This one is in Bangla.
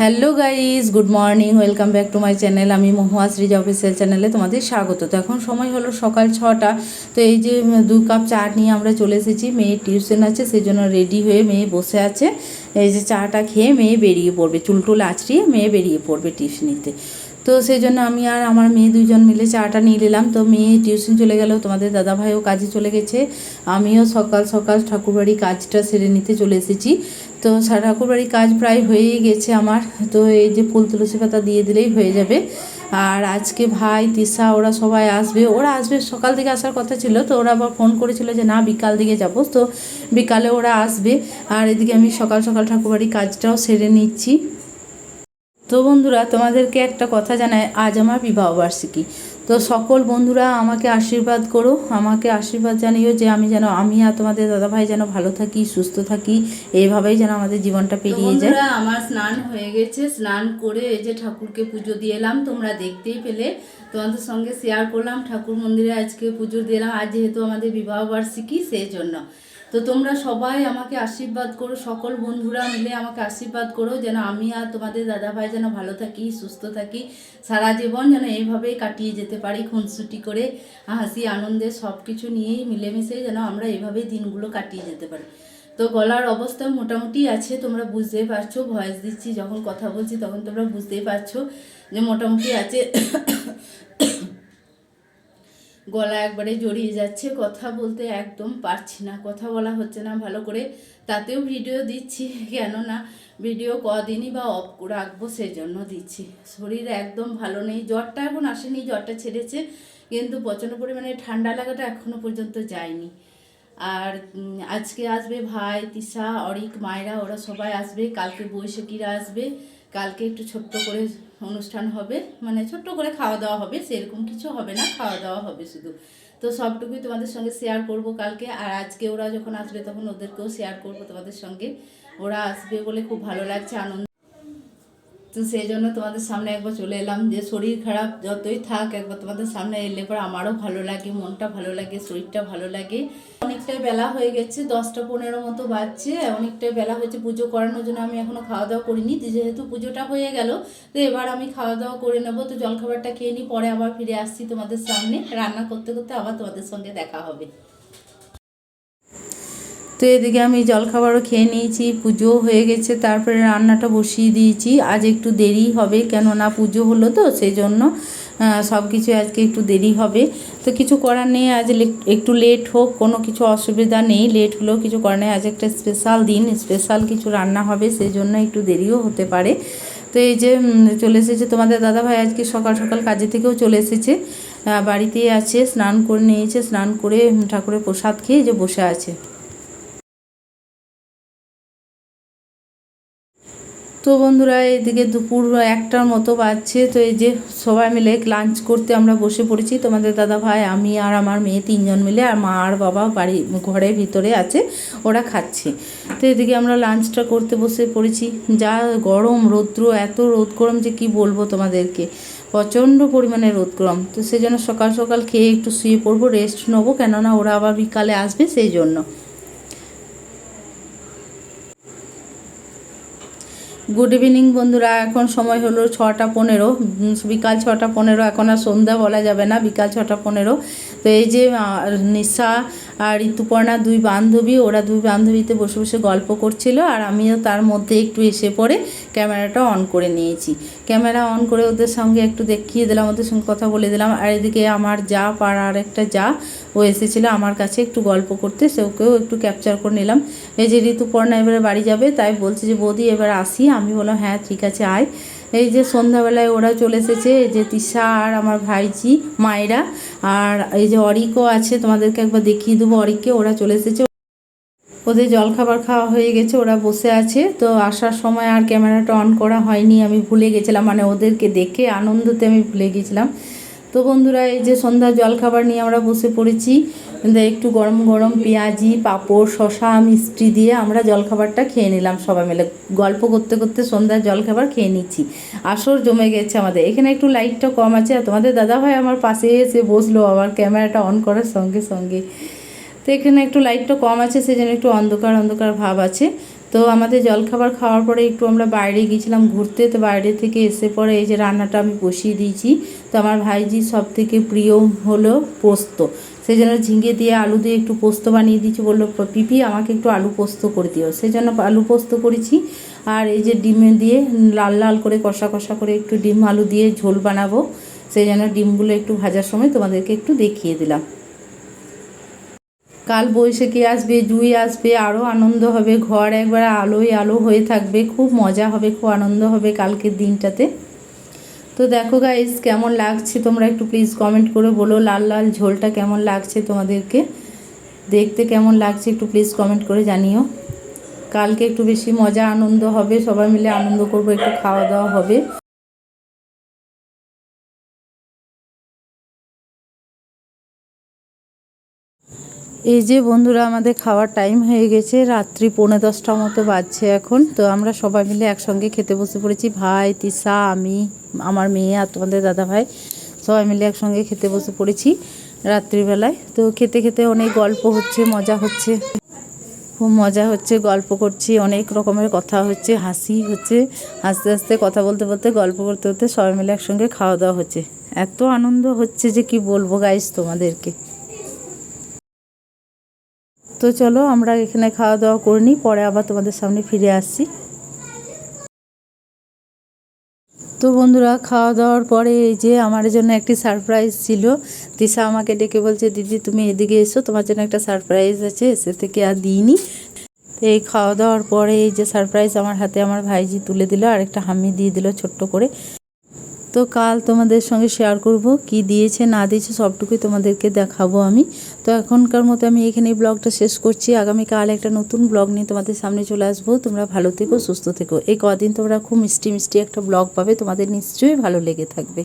Hello guys good morning, welcome back to my channel. আমি মহুয়া শ্রীজ অফিসিয়াল চ্যানেলে তোমাদের স্বাগত। তো এখন সময় হলো সকাল ছটা। তো এই যে দু কাপ চা নিয়ে আমরা চলে এসেছি, মেয়ে টিউশন আছে সেই জন্য রেডি হয়ে মেয়ে বসে আছে। এই যে চাটা খেয়ে মেয়ে বেরিয়ে পড়বে চুলটুল আছড়িয়ে মেয়ে বেরিয়ে পড়বে টিউশনিতে। তো সেই জন্য আমি আর আমার মেয়ে দুজন মিলে চাটা নিয়ে নিলাম। তো মেয়ে টিউশন চলে গেল, তোমাদের দাদাভাইও কাজে চলে গেছে। আমিও সকাল সকাল ঠাকুরবাড়ি কাজটা সেরে নিতে চলে এসেছি। তো ঠাকুরবাড়ির কাজ প্রায় হয়েই গেছে আমার। তো এই যে ফুল তুলসী পাতা দিয়ে দিলেই হয়ে যাবে। আর আজকে ভাই, তিশা, ওরা সবাই আসবে। ওরা আসবে সকাল থেকে আসার কথা ছিল। তো ওরা আবার ফোন করেছিল যে, না, বিকাল দিকে যাব। তো বিকালে ওরা আসবে। আর এদিকে আমি সকাল সকাল ঠাকুরবাড়ির কাজটাও সেরে নিচ্ছি। তো বন্ধুরা তোমাদেরকে একটা কথা জানাই আজ আমার বিবাহ বার্ষিকী। তো সকল বন্ধুরা আমাকে আশীর্বাদ করো আমাকে আশীর্বাদ জানিও যে আমি যেন আমি আর তোমাদের দাদাভাই যেন ভালো থাকি সুস্থ থাকি এইভাবেই যেন আমাদের জীবনটা পেরিয়ে যায়। আমার স্নান হয়ে গেছে স্নান করে এই যে ঠাকুরকে পুজো দিয়ে এলাম তোমরা দেখতেই পেলে। তোমাদের সঙ্গে শেয়ার করলাম ঠাকুর মন্দিরে আজকে পুজো দিলাম আজ যেহেতু আমাদের বিবাহ বার্ষিকী সেই জন্য। তো তোমরা সবাই আমাকে আশীর্বাদ করো, সকল বন্ধুরা মিলে আমাকে আশীর্বাদ করো, যেন আমি আর তোমাদের দাদাভাই যেন ভালো থাকি, সুস্থ থাকি, সারা জীবন যেন এইভাবেই কাটিয়ে যেতে পারি, খুনসুটি করে, হাসি, আনন্দে সব কিছু নিয়েই মিলেমিশে যেন আমরা এইভাবেই দিনগুলো কাটিয়ে যেতে পারি। তো গলার অবস্থা মোটামুটি আছে, তোমরা বুঝতেই পারছ, ভয়েস দিচ্ছি, যখন কথা বলছি তখন তোমরা বুঝতেই পারছ যে মোটামুটি আছে। গলা একবারে জড়িয়ে যাচ্ছে, কথা বলতে একদম পারছি না, কথা বলা হচ্ছে না ভালো করে। তাতেও ভিডিও দিচ্ছি, কেননা ভিডিও কদিনই বা অফ রাখব সেই জন্য দিচ্ছি। শরীর একদম ভালো নেই, জ্বরটা এখন আসেনি, জ্বরটা ছেড়েছে, কিন্তু প্রচণ্ড পরিমাণে ঠান্ডা লাগাটা এখনও পর্যন্ত যায়নি। আর আজকে আসবে ভাই, তিশা, অরিক, মায়েরা, ওরা সবাই আসবে। কালকে বৈশাখীরা আসবে। কালকে একটু ছোট্ট করে অনুষ্ঠান হবে। মানে ছোট্ট করে খাওয়া দাওয়া হবে। সেরকম কিছু হবে না। খাওয়া দাওয়া হবে শুধু। তো সবটুকুই তোমাদের সঙ্গে শেয়ার করব কালকে। আর আজকে ওরা যখন আসবে, তখন ওদেরকেও শেয়ার করব তোমাদের সঙ্গে। ওরা আসবে বলে খুব ভালো লাগছে, আনন্দ তো সেই জন্য তোমাদের সামনে একবার চলে এলাম যে শরীর খারাপ যতই থাক, একবার তোমাদের সামনে এলে পর আমারও ভালো লাগে, মনটা ভালো লাগে, শরীরটা ভালো লাগে। অনেকটাই বেলা হয়ে গেছে, দশটা পনেরো মতো বাজছে, অনেকটাই বেলা হয়েছে পুজো করানোর জন্য আমি এখনও খাওয়া দাওয়া করিনি যেহেতু পুজোটা হয়ে গেল, তো এবার আমি খাওয়া দাওয়া করে নেব। তো জলখাবারটা খেয়ে নিই, পরে আবার ফিরে আসছি তোমাদের সামনে। রান্না করতে করতে আবার তোমাদের সঙ্গে দেখা হবে। তো এদিকে আমি জলখাবারও খেয়ে নিয়েছি পুজো হয়ে গেছে তারপরে রান্নাটা বসিয়ে দিয়েছি। আজ একটু দেরি হবে কেননা পুজো হলো তো সেই জন্য সব কিছু আজকে একটু দেরি হবে। তো কিছু করার নেই আজ একটু লেট হোক কোনো কিছু অসুবিধা নেই লেট হলেও কিছু করার নেই। আজ একটা স্পেশাল দিন স্পেশাল কিছু রান্না হবে সেই জন্য একটু দেরিও হতে পারে। তো এই যে চলে এসেছে তোমাদের দাদাভাই আজকে সকাল সকাল কাজে থেকেও চলে এসেছে। আহ, বাড়িতেই আছে স্নান করে নিয়েছে স্নান করে ঠাকুরের প্রসাদ খেয়ে যে বসে আছে। তো বন্ধুরা, এদিকে দুপুর একটার মতো বাজছে। তো এই যে সবাই মিলে লাঞ্চ করতে আমরা বসে পড়েছি। তোমাদের দাদা ভাই, আমি আর আমার মেয়ে তিনজন মিলে আর মা আর বাবা বাড়ি, ঘরের ভিতরে আছে, ওরা খাচ্ছে। তো এদিকে আমরা লাঞ্চটা করতে বসে পড়েছি। যা গরম, রৌদ্র, এত রোদ গরম যে কি বলব তোমাদেরকে। প্রচণ্ড পরিমাণে রোদ গরম তো সেই জন্য সকাল সকাল খেয়ে একটু শুয়ে পড়ব রেস্ট নেব, কেননা ওরা আবার বিকালে আসবে, সেই জন্য। গুড ইভিনিং বন্ধুরা। এখন সময় হলো ছটা পনেরো। বিকাল ছটা পনেরো। এখন আর সন্ধ্যা বলা যাবে না, বিকাল ছটা পনেরো। তো এই যে নিশা আর ঋতুপর্ণা দুই বান্ধবী, ওরা দুই বান্ধবীতে বসে বসে গল্প করছিল আর আমিও তার মধ্যে একটু এসে পড়ে ক্যামেরাটা অন করে নিয়েছি। ক্যামেরা অন করে ওদের সঙ্গে একটু দেখিয়ে দিলাম, ওদের সঙ্গে কথা বলে দিলাম। আর এদিকে আমার যা পাড়া আর একটা যা, ও এসেছিল আমার কাছে একটু গল্প করতে, সে ওকেও একটু ক্যাপচার করে নিলাম। এই যে ঋতুপর্ণা এবারে বাড়ি যাবে, তাই বলছে যে, বৌদি, এবার আসি। আমি বললাম হ্যাঁ ঠিক আছে, আয়। এই যে সন্ধ্যাবেলায় ওরা চলে এসেছে, এই যে তিশা আর আমার ভাইজি, মায়েরা, আর এই যে অরিকও আছে, তোমাদেরকে একবার দেখিয়ে দেবো, অরিককে ওরা চলে এসেছে। ওদের জলখাবার খাওয়া হয়ে গেছে, ওরা বসে আছে, তো আসার সময় আর ক্যামেরাটা অন করা হয়নি, আমি ভুলে গেছিলাম মানে ওদেরকে দেখে আনন্দতে আমি ভুলে গেছিলাম। তো বন্ধুরা, এই যে সন্ধ্যার জলখাবার নিয়ে আমরা বসে পড়েছি। একটু গরম গরম পেঁয়াজি, পাঁপড় শশা মিষ্টি দিয়ে আমরা জলখাবারটা খেয়ে নিলাম সবাই মিলে। গল্প করতে করতে সন্ধ্যার জলখাবার খেয়ে নিচ্ছি। আসর জমে গেছে আমাদের। এখানে একটু লাইটটা কম আছে। আর তোমাদের দাদাভাই আমার পাশে এসে বসল আবার ক্যামেরাটা অন করার সঙ্গে সঙ্গে। তো এখানে একটু লাইটটা কম আছে, সেজন্য একটু অন্ধকার অন্ধকার ভাব আছে। তো আমাদের জলখাবার খাওয়ার পরে একটু আমরা বাইরে গিয়েছিলাম ঘুরতে, তো বাইরে থেকে এসে পরে এই যে রান্নাটা আমি বসিয়ে দিয়েছি। তো আমার ভাইজি সব থেকে প্রিয় হলো পোস্ত। সেই জন্য ঝিঙে দিয়ে আলু দিয়ে একটু পোস্ত বানিয়ে দিয়েছি। বলল, পিপি, আমাকে একটু আলু পোস্ত করে দিও। সেই জন্য আলু পোস্ত করেছি। আর এই যে ডিমে দিয়ে লাল লাল করে কষা কষা করে একটু ডিম আলু দিয়ে ঝোল বানাবো। সেই জন্য ডিমগুলো একটু ভাজার সময় তোমাদেরকে একটু দেখিয়ে দিলাম। কাল বৈশাখী আসবে, জুই আসবে আরও আনন্দ হবে, ঘর একবার আলোয় আলো হয়ে থাকবে, খুব মজা হবে, খুব আনন্দ হবে কালকের দিনটাতে। তো দেখো গাইস কেমন লাগছে? তোমরা একটু প্লিজ কমেন্ট করে বলো, লাল লাল ঝোলটা কেমন লাগছে তোমাদেরকে? দেখতে কেমন লাগছে একটু প্লিজ কমেন্ট করে জানিও। কালকে একটু বেশি মজা, আনন্দ হবে, সবাই মিলে আনন্দ করব, একটু খাওয়া দাওয়া হবে। এই যে বন্ধুরা, আমাদের খাওয়ার টাইম হয়ে গেছে। রাত্রি পৌনে দশটার মতো বাজছে এখন। তো আমরা সবাই মিলে একসঙ্গে খেতে বসে পড়েছি। ভাই তিসা আমি, আমার মেয়ে আর তোমাদের দাদা ভাই সবাই মিলে একসঙ্গে খেতে বসে পড়েছি রাত্রিবেলায়। তো খেতে খেতে অনেক গল্প হচ্ছে, মজা হচ্ছে। খুব মজা হচ্ছে, গল্প করছি, অনেক রকমের কথা হচ্ছে, হাসি হচ্ছে। আস্তে আস্তে কথা বলতে বলতে, গল্প করতে করতে সবাই মিলে একসঙ্গে খাওয়া দাওয়া হচ্ছে। এত আনন্দ হচ্ছে যে কি বলব গাইস তোমাদেরকে। তো চলো আমরা এখানে খাওয়া দাওয়া করে নিই, পরে আবার তোমাদের সামনে ফিরে আসছি। তো বন্ধুরা, খাওয়া দাওয়ার পরে এই যে আমার জন্য একটি সারপ্রাইজ ছিল। দিশা আমাকে ডেকে বলছে, দিদি, তুমি এদিকে এসো, তোমার জন্য একটা সারপ্রাইজ আছে, এসে থেকে আর দিইনি। তো এই খাওয়া দাওয়ার পরে এই যে সারপ্রাইজ আমার হাতে আমার ভাইজি তুলে দিল আর একটা হামি দিয়ে দিল ছোট্ট করে। তো কাল তোমাদের সঙ্গে শেয়ার করব, কি দিয়েছে, না দিয়েছে, সবটুকুই তোমাদেরকে দেখাবো আমি। তো এখনকার মতো আমি এখানে ব্লগটা শেষ করছি। আগামীকাল একটা নতুন ব্লগ নিয়ে তোমাদের সামনে চলে আসব। তোমরা ভালো থেকো, সুস্থ থেকো। এই কদিন তোমরা খুব মিষ্টি মিষ্টি একটা ব্লগ পাবে, তোমাদের নিশ্চয়ই ভালো লেগে থাকবে।